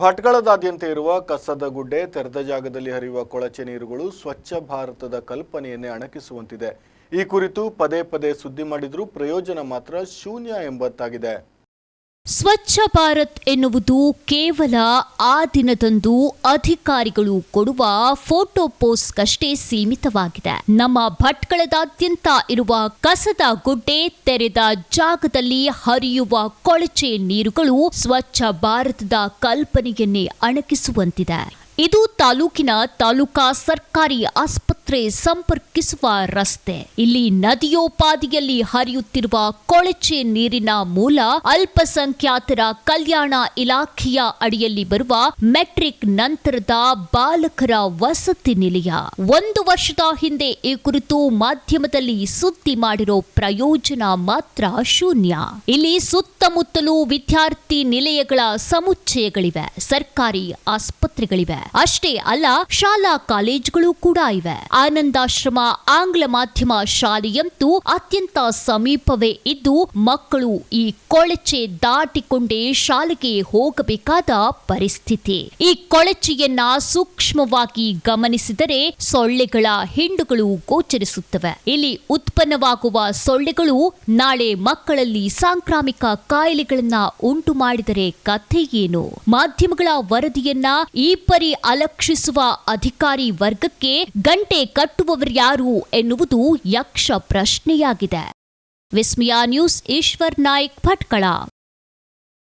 ಭಟ್ಕಳದಾದ್ಯಂತ ಇರುವ ಕಸದ ಗುಡ್ಡೆ ತೆರೆದ ಜಾಗದಲ್ಲಿ ಹರಿಯುವ ಕೊಳಚೆ ನೀರುಗಳು ಸ್ವಚ್ಛ ಭಾರತದ ಕಲ್ಪನೆಯನ್ನೇ ಅಣಕಿಸುವಂತಿದೆ. ಈ ಕುರಿತು ಪದೇ ಪದೇ ಸುದ್ದಿ ಮಾಡಿದರೂ ಪ್ರಯೋಜನ ಮಾತ್ರ ಶೂನ್ಯ ಎಂಬತ್ತಾಗಿದೆ ಸ್ವಚ್ಛ ಭಾರತ್ ಎನ್ನುವುದು ಕೇವಲ ಆ ದಿನದಂದು ಅಧಿಕಾರಿಗಳು ಕೊಡುವ ಫೋಟೋ ಪೋಸ್ಟ್ಗಷ್ಟೇ ಸೀಮಿತವಾಗಿದೆ. ನಮ್ಮ ಭಟ್ಕಳದಾದ್ಯಂತ ಇರುವ ಕಸದ ಗುಡ್ಡೆ ತೆರೆದ ಜಾಗದಲ್ಲಿ ಹರಿಯುವ ಕೊಳಚೆ ನೀರುಗಳು ಸ್ವಚ್ಛ ಭಾರತದ ಕಲ್ಪನೆಯನ್ನೇ ಅಣಕಿಸುವಂತಿದೆ. ಇದು ತಾಲೂಕಿನ ತಾಲೂಕಾ ಸರ್ಕಾರಿ ಆಸ್ಪತ್ರೆ ಸಂಪರ್ಕಿಸುವ ರಸ್ತೆ. ಇಲ್ಲಿ ನದಿಯೋಪಾದಿಯಲ್ಲಿ ಹರಿಯುತ್ತಿರುವ ಕೊಳಚೆ ನೀರಿನ ಮೂಲ ಅಲ್ಪಸಂಖ್ಯಾತರ ಕಲ್ಯಾಣ ಇಲಾಖೆಯ ಅಡಿಯಲ್ಲಿ ಬರುವ ಮೆಟ್ರಿಕ್ ನಂತರದ ಬಾಲಕರ ವಸತಿ ನಿಲಯ. ಒಂದು ವರ್ಷದ ಹಿಂದೆ ಈ ಕುರಿತು ಮಾಧ್ಯಮದಲ್ಲಿ ಸುದ್ದಿ ಮಾಡಿರೋ ಪ್ರಯೋಜನ ಮಾತ್ರ ಶೂನ್ಯ. ಇಲ್ಲಿ ಸುತ್ತಮುತ್ತಲೂ ವಿದ್ಯಾರ್ಥಿ ನಿಲಯಗಳ ಸಮುಚ್ಚಯಗಳಿವೆ, ಸರ್ಕಾರಿ ಆಸ್ಪತ್ರೆಗಳಿವೆ. ಅಷ್ಟೇ ಅಲ್ಲ, ಶಾಲಾ ಕಾಲೇಜುಗಳು ಕೂಡ ಇವೆ. ಆನಂದಾಶ್ರಮ, ಆಂಗ್ಲ ಮಾಧ್ಯಮ ಶಾಲೆಯಂತೂ ಅತ್ಯಂತ ಸಮೀಪವೇ ಇದ್ದು, ಮಕ್ಕಳು ಈ ಕೊಳಚೆ ದಾಟಿಕೊಂಡೇ ಶಾಲೆಗೆ ಹೋಗಬೇಕಾದ ಪರಿಸ್ಥಿತಿ. ಈ ಕೊಳಚೆಯನ್ನ ಸೂಕ್ಷ್ಮವಾಗಿ ಗಮನಿಸಿದರೆ ಸೊಳ್ಳೆಗಳ ಹಿಂಡುಗಳು ಗೋಚರಿಸುತ್ತವೆ. ಇಲ್ಲಿ ಉತ್ಪನ್ನವಾಗುವ ಸೊಳ್ಳೆಗಳು ನಾಳೆ ಮಕ್ಕಳಲ್ಲಿ ಸಾಂಕ್ರಾಮಿಕ ಕಾಯಿಲೆಗಳನ್ನ ಉಂಟು ಮಾಡಿದರೆ ಕಥೆ ಏನು? ಮಾಧ್ಯಮಗಳ ವರದಿಯನ್ನ ಈ ಪರಿ ಅಲಕ್ಷಿಸುವ ಅಧಿಕಾರಿ ವರ್ಗಕ್ಕೆ ಗಂಟೆ ಕಟ್ಟುವವರ್ಯಾರು ಎನ್ನುವುದು ಯಕ್ಷ ಪ್ರಶ್ನೆಯಾಗಿದೆ. ವಿಸ್ಮಯ ನ್ಯೂಸ್, ಈಶ್ವರ್ ನಾಯ್ಕ್, ಭಟ್ಕಳ.